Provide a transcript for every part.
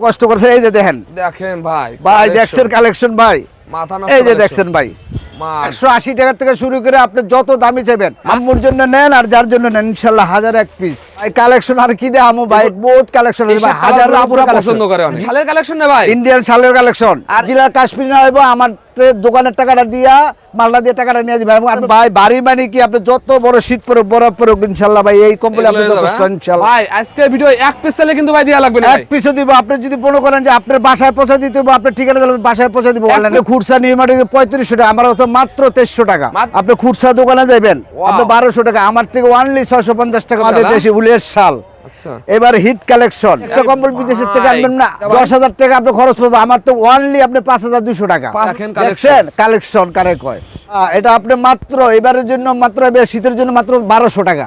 কষ্ট করে এই যে দেখেন। দেখেন ভাই ভাই দেখছেন কালেকশন ভাই। মাথা এই যে দেখছেন ভাই। একশো আশি টাকা থেকে শুরু করে আপনি যত দামি চাইবেন আম্মুর জন্য নেন আর যার জন্য নেন ইনশাল্লাহ হাজার এক পিস কালেকশন আর কি দে ভাই? বহুত কালেকশন ভাই হাজার আপুরা পছন্দ করে অনেক। শালের কালেকশন না ভাই? ইন্ডিয়ান শালের কালেকশন আর আর- কাশ্মীর না হইব আমার দোকানের টাকাটা দিয়া মালটা দিয়ে টাকাটা নিয়ে যাবে। এবং ভাই বাড়ি মানে কি আপনি যত বড় শীত পড়ুক বরফ পড়ুক ইনশাল্লাহ ভাই এই কম্বল আপনি যথেষ্ট যাবে, হ্যাঁ? ভাই আজকে ভিডিও এক পিস চাইলে কিন্তু ভাই দেয়া লাগবে না এক ভাই। দিব আপনি যদি মনে করেন যে আপনার বাসায় পৌঁছে দিতে হবে আপনার ঠিকানা দিলে বাসায় পৌঁছে দিব। অনলাইনে টাকা আমার তো মাত্র তেইশশো টাকা। আপনি খুচরা দোকানে যাবেন আপনি বারোশো টাকা আমার থেকে অনলি ছয়শো পঞ্চাশ টাকা আমাদের দাদা? দেশে উলের শাল আচ্ছা। এবার হিট কালেকশন একটা কম্বল বিদেশের থেকে আনবেন না দশ হাজার টাকা আপনি খরচ করব আমার তো অনলি আপনি পাঁচ হাজার দুশো টাকা। দেখছেন কালেকশন কারে কয়? এটা আপনি মাত্র এবারের জন্য মাত্র এবার শীতের জন্য মাত্র বারোশো টাকা।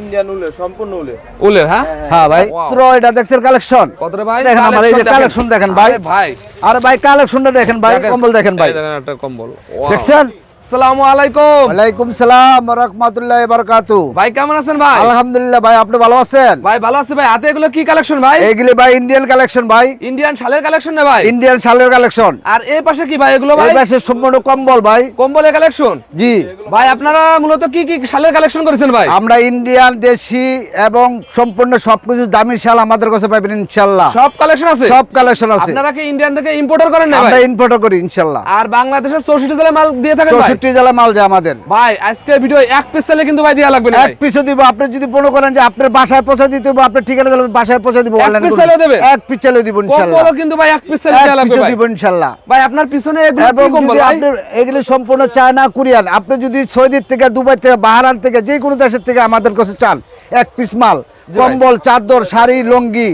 ইন্ডিয়ান উলে সম্পূর্ণ উলে উলের হ্যাঁ? হ্যাঁ ভাই। মাত্র এটা দেখছেন কালেকশন কত ভাই? দেখেন আমার এই যে কালেকশন দেখেন। ভাই। ভাই। আর ভাই কালেকশনটা দেখেন ভাই কম্বল দেখেন ভাই। একটা কম্বল। দেখছেন? আসসালামু আলাইকুম। ওয়ালাইকুম সালাম রহমতুল্লাহ বারকাতু ভাই কেমন আছেন ভাই? আলহামদুলিল্লাহ ভাই আপনি ভালো আছেন? ভাই ভালো আছে ভাই। হাতে এগুলো কি কালেকশন ভাই? এইগুলি ভাই ইন্ডিয়ান কালেকশন ভাই। ইন্ডিয়ান শালের কালেকশন না ভাই? ইন্ডিয়ান শালের কালেকশন আর এই পাশে কি ভাই এগুলো ভাই? এই পাশে সম্পূর্ণ কম্বল ভাই। কম্বলের কালেকশন জি। ভাই আপনারা মূলত কি কি শালের কালেকশন করেছেন ভাই? আমরা ইন্ডিয়ান দেশি এবং সম্পূর্ণ সবকিছু দামি শাল আমাদের কাছে পাবেন ইনশাল্লাহ সব কালেকশন আছে? সব কালেকশন আছে। আপনারা কি ইন্ডিয়ান থেকে ইম্পোর্টার করেন না আমরা ইম্পোর্ট করি ইনশাল্লাহ আর বাংলাদেশের চৌষট্টি জেলায় মাল দিয়ে থাকেন ভাই? চৌষট্টি জেলা মাল যায় আমাদের। ভাই আজকে ভিডিও এক পিস চাইলে কিন্তু ভাই দেয়া লাগবে না এক পিছু দিব আপনি যদি মনে করেন যে আপনার বাসায় পৌঁছে দিতে হবে আপনার ঠিকানা দিলে বাসায় পৌঁছে দিব এক অনলাইন piece চাইলেও দেবে? এক পিস চাইলেও দিব ইনশাল্লাহ। কম্বলও কিন্তু ভাই এক পিস চাইলে এক লাগবে পিসও ভাই। দিব ইনশাল্লাহ। ভাই আপনার পিছনে এগুলো কি কম্বল আপনি এগুলি সম্পূর্ণ চায়না কোরিয়ান আপনি যদি সৌদির থেকে দুবাই থেকে বাহারান থেকে যে কোনো দেশের থেকে আমাদের কাছে চান এক পিস মাল। কম্বল চাদর শাড়ি লুঙ্গি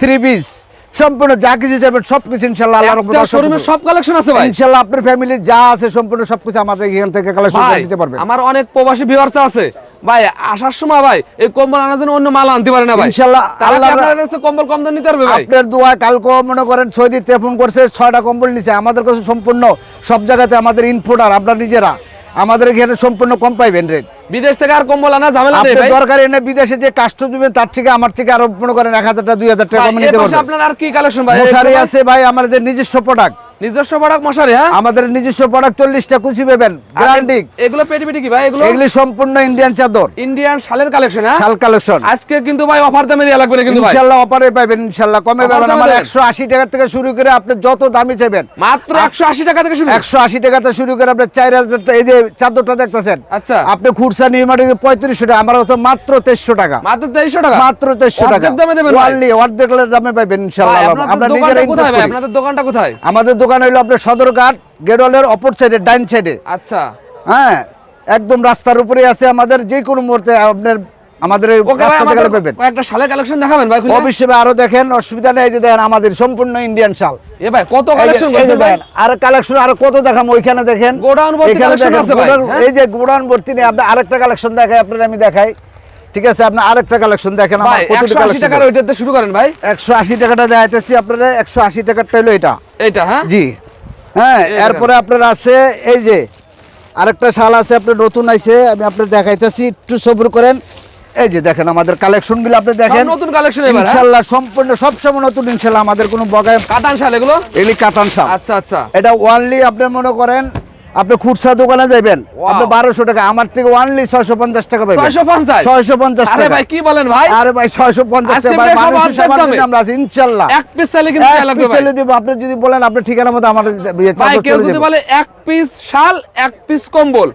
থ্রি পিস সম্পূর্ণ যা কিছু চাইবেন সব কিছু ইনশাল্লাহ আল্লাহর একটা শোরুমে সব কালেকশন আছে ভাই। ইনশাল্লাহ আপনার ফ্যামিলির যা আছে সম্পূর্ণ সবকিছু আমাদের এখান থেকে কালেকশন করে দিতে পারবেন। আমার অনেক প্রবাসী ভিউয়ার্স আছে। ভাই আসার সময় ভাই এই কম্বল আনার জন্য অন্য মাল আনতে পারে না ভাই। ইনশাল্লাহ তাহলে আল্লাহ আপনাদের কাছে কম্বল কম দাম নিতে পারবে ভাই? আপনার দোয়া কালকে মনে করেন সৌদি ফোন করছে ছয়টা কম্বল নিছে। আমাদের কাছে সম্পূর্ণ সব জায়গাতে আমাদের ইনফোটার আপনার নিজেরা। আমাদের এখানে সম্পূর্ণ কম পাইবেন রেট বিদেশ থেকে আর কম্বল আনা ঝামেলা নেই ভাই। দরকার এনে বিদেশে যে কাস্টম দিবেন তার থেকে আমার থেকে আরও মনে করেন এক হাজার টাকা দুই হাজার টাকা ভাই, নিতে পারবেন। আপনার আর কি কালেকশন ভাই? মশারি ভাই? আছে ভাই আমাদের নিজস্ব প্রোডাক্ট নিজস্ব প্রোডাক্ট মশারি হ্যাঁ? আমাদের নিজস্ব প্রোডাক্ট চল্লিশটা কুচি পাবেন গ্যারান্টি এগুলো পেটি পেটি কি ভাই? এগুলো এগুলি সম্পূর্ণ ইন্ডিয়ান চাদর। ইন্ডিয়ান শালের কালেকশন হ্যাঁ? শাল কালেকশন আজকে কিন্তু ভাই অফার দামে দেওয়া লাগবে কিন্তু ভাই। অপারে পাবেন কমে পাবেন আমার দেবেন? একশো আশি টাকা থেকে শুরু করে আপনি যত দামি চাইবেন। মাত্র একশো আশি টাকা থেকে শুরু একশো আশি টাকা থেকে শুরু করে এই যে চাদরটা দেখতেছেন আচ্ছা। আপনি খুরসা টাকা আমার তো মাত্র তেইশশো টাকা। মাত্র টাকা? মাত্র টাকা। দামে দেবেন? অর্ধেক দামে ইনশাল্লাহ। আপনাদের আমরা নিজেরাই আপনাদের দোকানটা কোথায়? আমাদের দোকান হইল আপনার সদরঘাট গেডলের অপর সাইডে ডাইন সাইডে আচ্ছা। হ্যাঁ একদম রাস্তার উপরে আছে আমাদের যে কোনো মুহূর্তে আপনার আমাদের একটা শালের কালেকশন দেখাবেন ভাই? অবশ্যই আরও দেখেন অসুবিধা নেই এই যে দেখেন আমাদের সম্পূর্ণ ইন্ডিয়ান শাল। এ ভাই কত কালেকশন দেখেন আর কালেকশন আর কত দেখাম ওইখানে দেখেন। গোডাউন হ্যাঁ? এই যে গোডাউন ভর্তি নেই আপনি আরেকটা কালেকশন দেখাই আপনার আমি দেখাই। ঠিক আছে আপনি আরেকটা কালেকশন দেখেন আমার টাকার ওইটাতে শুরু করেন ভাই। একশো আশি টাকাটা দেখাইতেছি আপনারা একশো আশি টাকারটা হলো এটা। এইটা হ্যাঁ? জি। হ্যাঁ এরপরে আপনার আছে এই যে আরেকটা শাল আছে আপনার নতুন আইছে আমি আপনার দেখাইতেছি একটু সবর করেন। এই যে দেখেন আমাদের কালেকশনগুলো আপনি দেখেন। নতুন কালেকশন এবারে হ্যাঁ? ইনশাল্লাহ সম্পূর্ণ সবসময় নতুন ইনশাল্লাহ আমাদের কোনো বগায় কাটান শাল এগুলো? এলি কাটান শাল। আচ্ছা আচ্ছা। এটা ওয়ানলি আপনি মনে করেন আপনি খুচরা দোকানে যাবেন আপনি বারোশো টাকা আমার থেকে ওয়ানলি ছয়শো পঞ্চাশ টাকা পাবেন ছয়শো পঞ্চাশ? আরে ভাই কি বলেন ভাই? আরে ভাই ছয়শো পঞ্চাশ আমরা আছি ইনশাল্লাহ। এক পিস চাইলে কিন্তু এক পিস ভাই। চলে আপনি যদি বলেন আপনি ঠিকানা মতো আমার ভাই কেউ যদি বলে এক পিস শাল এক পিস কম্বল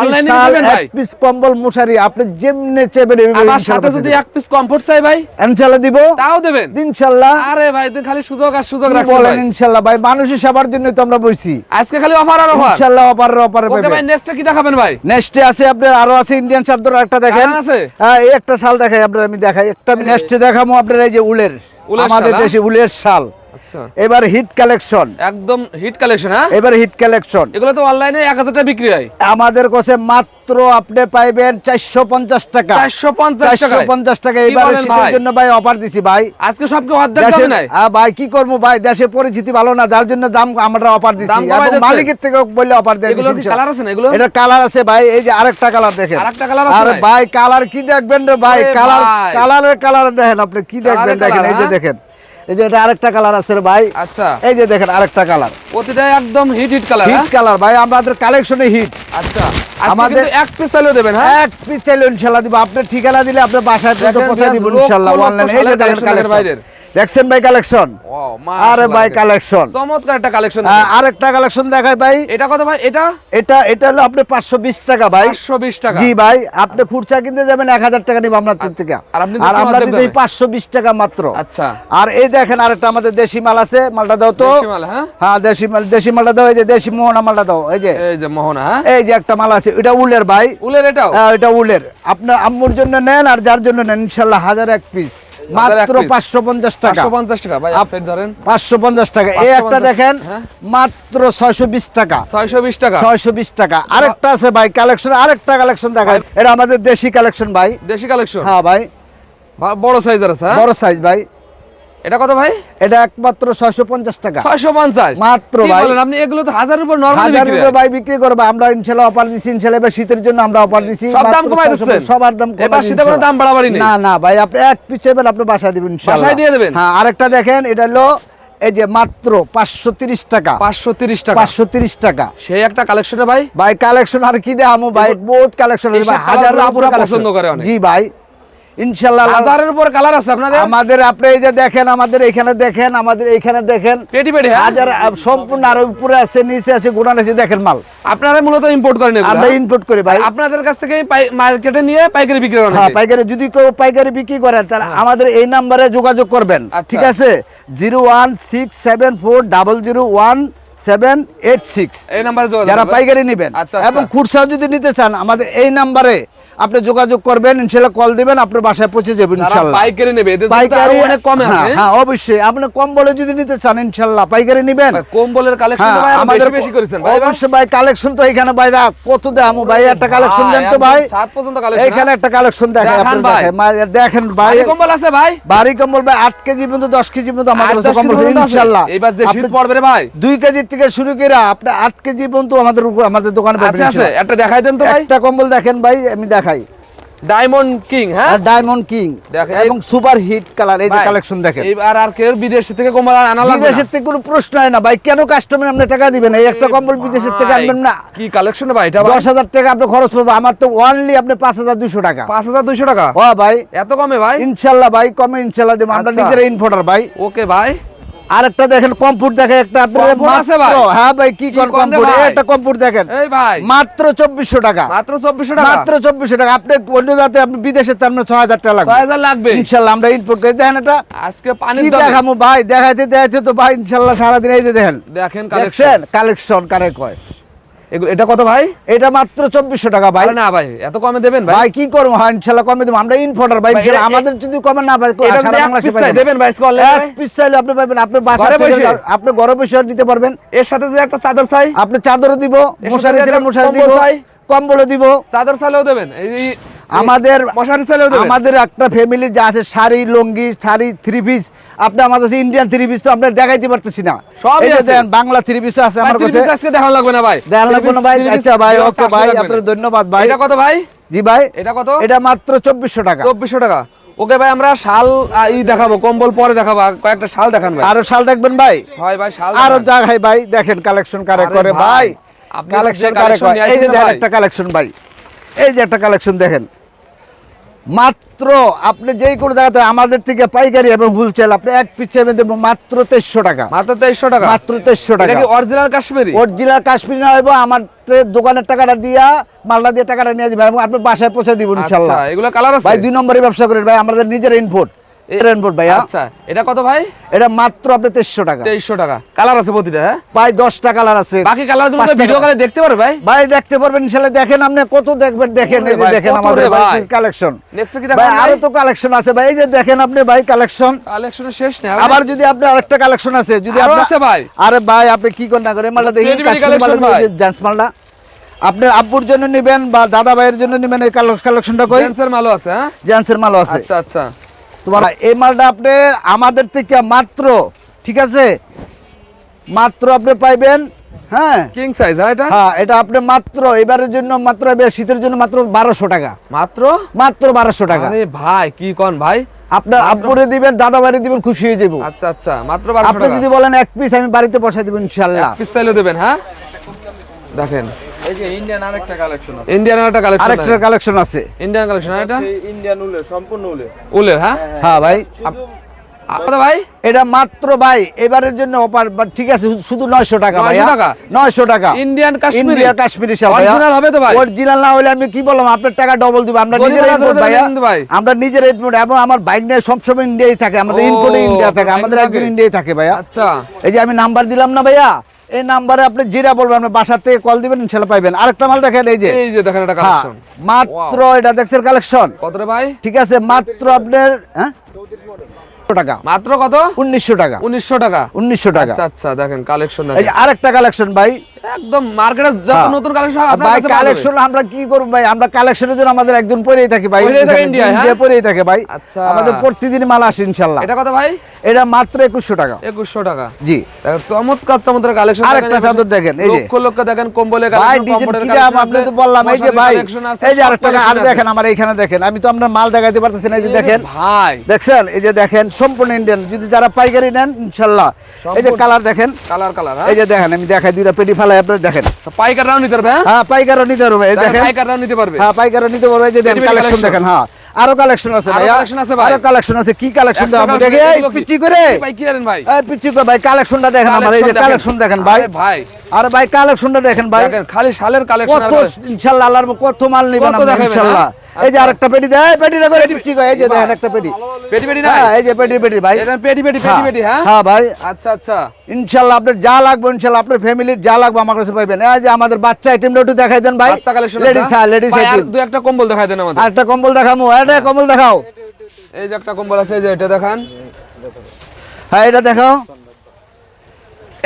অনলাইনে শাল, ভাই। এক পিস কম্বল মশারি আপনি যেমনে চেবেন আমার সাথে যদি এক পিস কমফোর্ট চাই ভাই ইনশাল্লাহ দিব। তাও দেবেন। ইনশাল্লাহ। আরে ভাই খালি সুযোগ আর সুযোগ রাখছেন বলেন ইনশাল্লাহ? ভাই মানুষের সেবার জন্য তো আমরা বইছি। আজকে খালি অফার আর অফার ইনশাল্লাহ অপারের অপারে ওকে ভাই পাবেন কি দেখাবেন ভাই? নেক্সটে আছে আপনার আরও আছে ইন্ডিয়ান শার্দর একটা দেখেন। আছে? হ্যাঁ এই একটা শাল দেখাই আপনার আমি দেখাই। একটা আমি নেক্সটে দেখাবো আপনার এই যে উলের উলের আমাদের হ্যাঁ? দেশে উলের শাল। এবার হিট কালেকশন একদম হিট কালেকশন হ্যাঁ? এবার হিট কালেকশন এগুলো তো অনলাইনে এক হাজার টাকা বিক্রি হয়। আমাদের কাছে মাত্র আপনি পাইবেন চারশো পঞ্চাশ টাকা। টাকা। এবার শীতের জন্য ভাই অফার দিছি ভাই। আজকে সবকে অর্ধেক দামে নাই? আহ, ভাই কি করব ভাই? দেশের পরিচিতি ভালো না যার জন্য দাম আমরা অফার দিছি। এবং মালিকের থেকে বললে অফার দেয় এগুলো কালার আছে না এগুলো? এটা কালার আছে ভাই এই যে আরেকটা কালার দেখেন। আরেকটা colour আছে আর ভাই? কালার কি দেখবেন রে ভাই? কালার কালারের কালার দেখেন আপনি কি দেখবেন দেখেন এই যে হ্যাঁ? দেখেন। এই যে এটা আরেকটা কালার আছে ভাই। আচ্ছা। এই যে দেখেন আরেকটা কালার প্রতিটা একদম hit hit colour hit colour ভাই আমাদের কালেকশনে হিট আচ্ছা। আমাদের- এক পিস চাইলেও দেবেন হ্যাঁ? এক পিস চাইলে ইনশাল্লাহ দিব। আপনার ঠিকানা দিলে আপনার বাসায় পৌঁছে দিব লক্ষ ইনশাল্লাহ অনলাইনে এই যে দেখেন কালেকশন। দেখছেন ভাই কালেকশন আরে ভাই কালেকশন চমৎকার একটা কালেকশন আরেকটা কালেকশন দেখাই ভাই। এটা কত ভাই? এটা? এটা এটা হলো আপনি পাঁচশো বিশ টাকা ভাই। 520 টাকা। জি ভাই আপনি খুচরা কিনতে যাবেন এক হাজার টাকা নিব আপনার থেকে। আর আপনি আর আমরা দিতে দামে। পাঁচশো বিশ টাকা মাত্র। আচ্ছা। আর এই দেখেন আরেকটা আমাদের দেশি মাল আছে মালটা দাও তো। দেশি মাল, হ্যাঁ? হ্যাঁ দেশি মাল দেশি মালটা দাও এই যে দেশি মোহনা মালটা দাও এই যে। এই যে মোহনা হ্যাঁ? এই যে একটা মাল আছে এটা উলের ভাই। উলের এটাও? হ্যাঁ, এটা উলের। আপনার আম্মুর জন্য নেন আর যার জন্য নেন ইনশাল্লাহ হাজার এক পিস মাত্র piece। পাঁচশো পঞ্চাশ টাকা। 550 টাকা ভাই আপ- ধরেন। টাকা। এই একটা দেখেন হ্যাঁ। মাত্র ছয়শো বিশ টাকা। 620 টাকা। ছয়শো বিশ টাকা। আরেকটা আছে ভাই কালেকশন আরেকটা কালেকশন দেখায় এটা আমাদের দেশি কালেকশন ভাই। দেশি কালেকশন হ্যাঁ ভাই। বড় সাইজের আছে হ্যাঁ? বড় সাইজ ভাই। এটা কত ভাই? এটা একমাত্র ছয়শো পঞ্চাশ টাকা। 650 মাত্র ভাই। বলেন আপনি? এগুলো তো হাজারের উপর নরমালি হাজার বিক্রি ভাই বিক্রি করব। আমরা অফার এবার শীতের জন্য আমরা অফার সব দাম 650? সবার দাম এবার শীতে কোনো দাম বাড়াবাড়ি নেই? না না ভাই আপনি এক পিস আপনি বাসায় দিবেন ইনশাল্লাহ। বাসায় দিয়ে দেবেন? হ্যাঁ আরেকটা দেখেন এটা হলো এই যে মাত্র পাঁচশো তিরিশ টাকা। 530 টাকা। পাঁচশো তিরিশ টাকা। সেই একটা কালেকশনে ভাই? ভাই কালেকশন আর কি দেখামো ভাই? বহুত কালেকশন হাজার পছন্দ করে জি ভাই। ইনশাল্লাহ হাজারের উপর কালার আছে আপনাদের? আমাদের আপনি এই যে দেখেন আমাদের এখানে দেখেন আমাদের এইখানে দেখেন। পেটি পেটি হ্যাঁ? হাজার সম্পূর্ণ আর উপরে আছে নিচে আছে গোডান আছে দেখেন মাল। আপনারা মূলত ইম্পোর্ট করেন আমরা হ্যাঁ? করি ভাই। আপনাদের কাছ থেকে মার্কেটে নিয়ে পাইকারি বিক্রি করেন হ্যাঁ পাইকারি যদি কেউ পাইকারি বিক্রি করেন তাহলে আমাদের এই নাম্বারে যোগাযোগ করবেন আচ্ছা। ঠিক আছে? Zero one six seven four double zero one seven eight six. এই নাম্বারে যারা পাইকারি নেবেন। আচ্ছা, এবং আচ্ছা। খুচরাও যদি নিতে চান আমাদের এই নাম্বারে আপনি যোগাযোগ করবেন ইনশাল্লাহ কল দিবেন আপনার বাসায় পৌঁছে যাবেন ইনশাল্লাহ। পাইকারি নেবে পাইকারি পাইকারি অনেক কমে হ্যাঁ, আছে হ্যাঁ অবশ্যই। আপনি কম বলে যদি নিতে চান ইনশাল্লাহ পাইকারি নেবেন। কম্বলের কালেকশন হ্যাঁ, ভাই আমাদের বেশি বেশি করেছেন। ভাই অবশ্যই ভাই কালেকশন তো এখানে কত দাম ভাই একটা কালেকশন দেন তো ভাই। সাত পর্যন্ত কালেকশন এখানে একটা কালেকশন দেখেন আপনি দেখেন। দেখেন ভাই। কম্বল আছে ভাই? ভারী কম্বল ভাই আট কেজি পর্যন্ত দশ কেজি পর্যন্ত আমাদের কাছে কম্বল আছে? ইনশাল্লাহ। এবার যে শীত পড়বে রে ভাই। দুই কেজি থেকে শুরু করে আপনি আট কেজি পর্যন্ত আমাদের আমাদের দোকানে আছে আছে। একটা দেখাই দেন তো ভাই। একটা কম্বল দেখেন ভাই আমি দেখাই। ডায়মন্ড কিং হ্যাঁ? ডায়মন্ড কিং দেখেন, এবং সুপার হিট কালার এই যে কালেকশন দেখেন। এইবার আর কেউ বিদেশ থেকে কম্বল আনা লাগবে না। বিদেশের থেকে কোনো প্রশ্ন হয় না ভাই কেন কাস্টমার আপনি টাকা দিবেন? এই একটা কম্বল বিদেশের থেকে আনবেন না। কি কালেকশন ভাই এটা ভাই? দশ হাজার টাকা আপনি খরচ করব আমার তো অনলি আপনি পাঁচ হাজার দুশো টাকা। পাঁচ হাজার দুইশো টাকা? ও ভাই এত কমে ভাই? ইনশাল্লাহ ভাই কমে ইনশাল্লাহ দেবো। আমরা আচ্ছা। নিজেরা ইনফোটার ভাই। ওকে ভাই। আরেকটা দেখেন কম্পুট দেখেন একটা হ্যাঁ ভাই কি কম্পুট একটা কম্পুট দেখেন। মাত্র চব্বিশশো টাকা। মাত্র চব্বিশশো টাকা? মাত্র চব্বিশশো টাকা। আপনি অন্য জাতে আপনি বিদেশে তো আপনার ছয় হাজার টাকা ছয় লাগবে হাজার লাগবে। ইনশাল্লাহ আমরা ইনপুট করি দেখেন এটা আজকে পানি দেখামো ভাই? দেখাইতে দেখাইতে তো ভাই ইনশাল্লাহ সারাদিন এই যে দেখেন। দেখেন কালেকশন কালেকশন কারে কয়? এটা কত ভাই? এটা মাত্র চব্বিশশো টাকা ভাই। না ভাই এত কমে দেবেন ভাই। কি করব? হ্যাঁ ইনশাল্লাহ কমে দেবো। আমরা ইনফোর্টার ভাই আমাদের যদি কমে না। চাই, দেবেন ভাই, পিস চাইলে আপনি পাবেন আপনি বাসা? আপনি নিতে পারবেন। এর সাথে একটা চাদর চাই। আপনি চাদরও দিব মশারি দিলাম মশারি দিব? কম্বলও দিব। চাদর চাইলেও দেবেন এই আমাদের মশারি দেবেন? আমাদের একটা ফ্যামিলি যা আছে শাড়ি লুঙ্গি শাড়ি থ্রি পিস আপনি আমাদের কাছে ইন্ডিয়ান থ্রি পিস তো আপনি দেখাইতে পারতেছি না। যে বাংলা থ্রি পিস আছে আমার কাছে। আজকে দেখানো লাগবে না ভাই। দেখানো লাগবে না ভাই? আচ্ছা ভাই, ওকে ভাই, আপনার ধন্যবাদ ভাই। এটা কত ভাই? জি ভাই এটা কত? এটা মাত্র চব্বিশশো টাকা। চব্বিশশো টাকা। ওকে ভাই আমরা শাল ই দেখাবো কম্বল পরে দেখাবো কয়েকটা শাল দেখান ভাই। আরও শাল দেখবেন ভাই? হয় ভাই শাল আরও। জায়গায় ভাই দেখেন কালেকশন কারে করে ভাই, কালেকশন যে কারে collection করে নিয়ে এই যে দেখেন একটা কালেকশন ভাই। এই যে একটা কালেকশন দেখেন। মাত্র আপনি যেই কোনো জায়গাতে আমাদের থেকে পাইকারি এবং হুলসেল আপনি এক পিস দেবো মাত্র তেইশশো টাকা। মাত্র তেইশশো টাকা? মাত্র তেইশশো টাকা। অরিজিনাল কাশ্মীরি? অরিজিনাল কাশ্মীর না হইব আমার দোকানের টাকাটা দিয়া মালটা দিয়ে টাকাটা নিয়ে যাবে এবং আপনি বাসায় পৌঁছে দিব ইনশাল্লাহ। আচ্ছা এগুলো কালার ভাই দুই নম্বরে ব্যবসা করেন ভাই আমাদের নিজের ইনপুট আচ্ছা এটা কত ভাই? এটা মাত্র আপনি তেইশশো টাকা। তেইশশো টাকা। কালার আছে প্রতিটা হ্যাঁ? ভাই দশটা কালার আছে। বাকি কালারগুলো ভিডিও colour। দেখতে পারবে ভাই। ভাই দেখতে পারবেন ইনশাল্লাহ দেখেন আপনি কত দেখবেন দেখেন এই যে দেখেন আমাদের ভাই? কালেকশন নেক্সট কি ভাই আরও তো কালেকশন আছে। ভাই এই যে দেখেন আপনি ভাই কালেকশন কালেকশনের শেষ নেই আবার যদি আপনি আরেকটা কালেকশন আছে যদি আরও আছে ভাই। আরে ভাই আপনি কি করেন না করে মালটা দেখি Teddy bear কাশ্মীরি মালটা ডান্স মালটা। আপনার আব্বুর জন্য নেবেন বা দাদা ভাইয়ের জন্য নেবেন এই কালেকশনটা কই? জেন্টসের মালও আছে হ্যাঁ? জেন্সের মালও আছে। আচ্ছা আচ্ছা। তোমার এই মালটা আপনি আমাদের থেকে মাত্র ঠিক আছে? মাত্র আপনি পাইবেন হ্যাঁ? কিং সাইজ হ্যাঁ এটা? হ্যাঁ এটা আপনি মাত্র এবারের জন্য মাত্র শীতের জন্য মাত্র বারোশো টাকা। মাত্র? মাত্র বারোশো টাকা। আরে ভাই কি কোন ভাই? আপনার আব্বুরে দিবেন দাদা বাড়ি দিবেন খুশি হয়ে যাব। আচ্ছা আচ্ছা মাত্র আপনি যদি বলেন এক পিস আমি বাড়িতে বসাই দেবো ইনশাল্লাহ। পিস চাইলে দেবেন হ্যাঁ? দেখেন। এই যে ইন্ডিয়ান আরেকটা কালেকশন আছে। ইন্ডিয়ান একটা কালেকশন আরেকটা কালেকশন আছে। ইন্ডিয়ান কালেকশন এটা? ইন্ডিয়ান উলের সম্পূর্ণ উলের। উলের হ্যাঁ? হ্যাঁ ভাই। আপনার ভাই? এটা মাত্র ভাই এবারের জন্য অফার ঠিক আছে শুধু নয়শো টাকা 900 টাকা? ইন্ডিয়ান কাশ্মীরি ইন্ডিয়া কাশ্মীরি শাল Original হবে তো ভাই? অরিজিনাল না হলে আমি কি বললাম আপনার টাকা ডবল দিব আমরা নিজের ভাই। আমরা নিজের এবং আমার বাইক নিয়ে সবসময় ইন্ডিয়ায় থাকে আমাদের ও, ইন্ডিয়া থাকে আমাদের একজন। ইন্ডিয়ায় থাকে ভাইয়া। আচ্ছা। এই যে আমি নাম্বার দিলাম না ভাইয়া? এই নাম্বারে আপনি যেটা বলবেন আপনি বাসা থেকে কল দিবেন ইনশাল্লাহ পাইবেন। আরেকটা মাল দেখেন এই যে। এই যে দেখেন হ্যাঁ কালেকশন মাত্র এটা দেখছেন কালেকশন কত রে ভাই? ঠিক আছে মাত্র আপনার হ্যাঁ? টাকা। মাত্র কত? উনিশশো টাকা। উনিশশো টাকা। উনিশশো টাকা। আচ্ছা আচ্ছা দেখেন কালেকশন এই আরেকটা কালেকশন ভাই। একদম মার্কেটে যত হ্যাঁ। নতুন কালেকশন ভাই। কালেকশন আমরা কি করব ভাই? আমরা কালেকশনের জন্য আমাদের একজন পরেই থাকি ভাই। ইন্ডিয়ায়, ইন্ডিয়া হ্যাঁ? পরেই থাকে ভাই। আচ্ছা। আমাদের প্রতিদিন মাল আসে ইনশাল্লাহ। এটা কত ভাই? এটা মাত্র একুশশো টাকা। একুশশো টাকা। জি। চমৎকার চমৎকার কালেকশন আরেকটা চাদর দেখেন, এই যে। লক্ষ লক্ষ দেখেন কম্বলে ডিজাইন আপনি তো বললাম এই যে ভাই এই যে আরেকটা আর দেখেন আমার এইখানে দেখেন আমি তো আপনার মাল দেখাইতে পারতেছি না এই যে দেখেন। ভাই। দেখছেন? এই যে দেখেন সম্পূর্ণ ইন্ডিয়ান যদি যারা পাইকারি নেন ইনশাল্লাহ। এই যে কালার দেখেন। কালার কালার এই যে দেখেন আমি দেখাই দুইটা পেটি ফেলাই আপনার দেখেন। পাইকাররাও নিতে পারবে হ্যাঁ? পাইকাররাও নিতে পারবে। এই দেখেন। পাইকাররাও নিতে পারবে। হ্যাঁ পাইকারও নিতে পারবে। এই যে দেখেন কালেকশন দেখেন হ্যাঁ। আরও কালেকশন আছে ভাই। কালেকশন আছে ভাই। আরও কালেকশন আছে। কি কালেকশন দাও? collection দেখি এই পিচি করে। ভাই কি জানেন ভাই? এই পিচি করে ভাই কালেকশনটা দেখেন আমার। এই যে কালেকশন দেখেন। ভাই। ভাই। আরে ভাই কালেকশনটা দেখেন ভাই। দেখেন খালি শালের কালেকশন কত ইনশাআল্লাহ আল্লাহর কত মাল নিবেন আপনি ইনশাআল্লাহ হ্যাঁ? এই যে আরেকটা পেটি দেয় পেটিটা করে পিচি করে এই যে দেখেন একটা পেটি। পেটি পেটি না হ্যাঁ এই যে পেটি পেটি ভাই। এটা পেটি পেটি পেটি পেটি হ্যাঁ? হ্যাঁ ভাই। আচ্ছা আচ্ছা। ইনশাআল্লাহ আপনার যা লাগবে ইনশাআল্লাহ আপনার ফ্যামিলির যা লাগবে আমার কাছে পাইবেন। এই যে আমাদের বাচ্চা আইটেমটা একটু দেখাই দেন ভাই। বাচ্চা কালেকশন লেডিস হ্যাঁ লেডিস আইটেম দুই একটা কম্বল দেখাই দেন আমাদের। একটা কম্বল দেখামু এটা কম্বল দেখাও। এই যে একটা কম্বল আছে এই যে এটা দেখান। হ্যাঁ এটা দেখাও।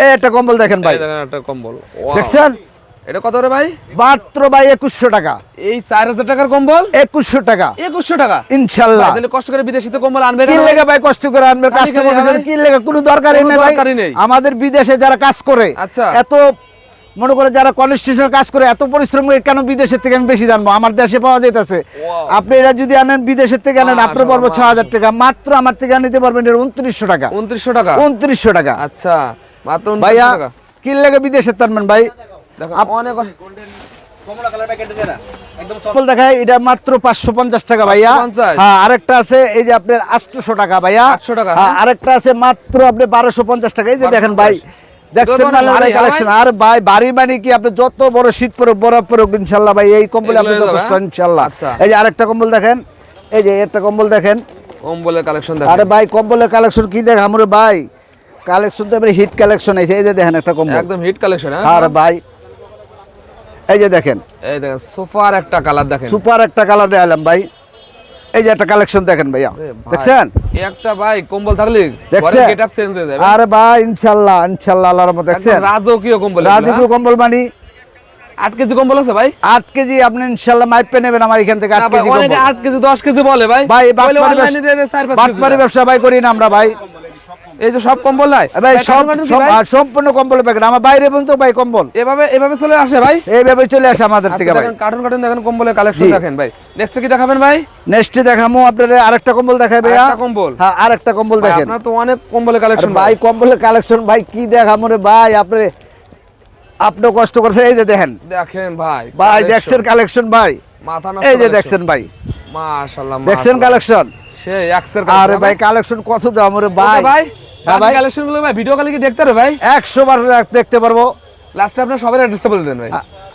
এই একটা কম্বল দেখেন ভাই। এই একটা কম্বল। দেখছেন? এটা কত রে ভাই? মাত্র ভাই একুশশো টাকা। এই চার হাজার টাকার কম্বল? একুশশো টাকা। একুশশো টাকা? ইনশাল্লাহ। তাহলে কষ্ট করে কম্বল আনবে কি লেগে ভাই কষ্ট করে আনবে কাস্টমার কি লেগে কোনো দরকারই নেই দরকারই নেই। আমাদের বিদেশে যারা কাজ করে আচ্ছা। এত মনে করে যারা কনস্ট্রাকশন কাজ করে এত পরিশ্রম করে কেন বিদেশের থেকে আমি বেশি জানব? আমার দেশে পাওয়া যেতেছে আপনি এটা যদি আনেন বিদেশের থেকে আনেন আপনার পড়ব ছ হাজার টাকা। মাত্র আমার থেকে নিতে পারবেন এটা উনত্রিশশো টাকা। উনত্রিশশো টাকা? উনত্রিশশো টাকা। আচ্ছা মাত্র ভাইয়া কি লেগে বিদেশে টানবেন ভাই। অনেক দেখায় এটা মাত্র পাঁচশো পঞ্চাশ টাকা ভাইয়া। হ্যাঁ আরেকটা আছে এই যে আপনার আটশোশো টাকা ভাইয়া। 800 টাকা, হ্যাঁ হ্যাঁ। আরেকটা আছে মাত্র আপনি বারোশো পঞ্চাশ টাকা। এই যে দেখেন ভাই দেখছেন এগুলো অনেক ভারী, কালেকশন আর ভাই বাড়ি মানে কি আপনি যত বড় শীত পরে বরফ পরে ইনশাল্লাহ ভাই এই কম্বল আপনি যথেষ্ট ইনশাল্লাহ। আচ্ছা। এই যে আরেকটা কম্বল দেখেন এই যে একটা কম্বল দেখেন। কম্বলের কালেকশন আরে ভাই কম্বলের কালেকশন কি দেখ আমার ভাই? কালেকশন তো হিট কালেকশন আছে এই যে দেখেন একটা কম্বল। একদম হিট কালেকশন হ্যাঁ আর ভাই এই যে দেখেন। এই দেখেন সোফার একটা কালার দেখেন। সুপার একটা কালার দেখালাম ভাই। এই যে একটা কালেকশন দেখেন ভাইয়া। দেখছেন? একটা ভাই কম্বল থাকলে দেখছেন? গেটআপ চেঞ্জ হয়ে যাবে। আরে ভাই ইনশাল্লাহ ইনশাল্লাহ আল্লাহর রহমত। দেখছেন? রাজকীয় কম্বল রাজকীয় হ্যাঁ? কম্বল মানি? আট কেজি কম্বল আছে ভাই? আট কেজি আপনি ইনশাল্লাহ মাইপে নেবেন আমার এখান থেকে আট কেজি কম্বল। আট কেজি দশ কেজি বলে ভাই। ভাই বাটপারি ব্যবসা ভাই করি না আমরা ভাই। এই যে সব কম্বল নাই? ভাই ভাই, সব সম্পূর্ণ কম্বল প্যাকেট আমার বাইরে পর্যন্ত ভাই কম্বল। এভাবে এভাবে চলে আসে ভাই? এইভাবে চলে আসে আমাদের আচ্ছা, থেকে ভাই। দেখেন কার্টুন কার্টুন দেখেন কম্বলের কালেকশন দেখেন ভাই। নেক্সট কি দেখাবেন ভাই? নেক্সটে দেখামু আপনার আরেকটা কম্বল দেখাই ভাইয়া। আরেকটা কম্বল? হ্যাঁ আরেকটা কম্বল দেখেন। আপনার তো অনেক কম্বলের কালেকশন ভাই কম্বলের কালেকশন ভাই কি দেখামু রে ভাই আপনি আপনি কষ্ট করছেন। এই যে দেখেন। দেখেন ভাই ভাই দেখছেন কালেকশন ভাই? মাথা নষ্ট এই যে দেখছেন ভাই। মাশাআল্লাহ দেখছেন কালেকশন সেই এক্সের আরে ভাই কালেকশন কত দাম রে ভাই? ভাই? ভাই হ্যাঁ কালেকশনগুলো ভাই ভিডিও কলে কি দেখতে ভাই। একশো বার দেখতে পারব। লাস্টে আপনার সবার অ্যাড্রেসটা বলে দেন ভাই।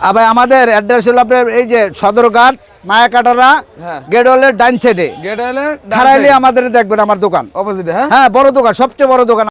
ভাই আমাদের অ্যাড্রেস হলো আপনার এই যে সদরঘাট মায়াকাটারা হ্যাঁ। গেডওয়ালের ডাইন সাইডে গেট খারাইলে আমাদের দেখবেন আমার দোকান। অপোজিটে হ্যাঁ? হ্যাঁ বড় দোকান সবচেয়ে বড় দোকান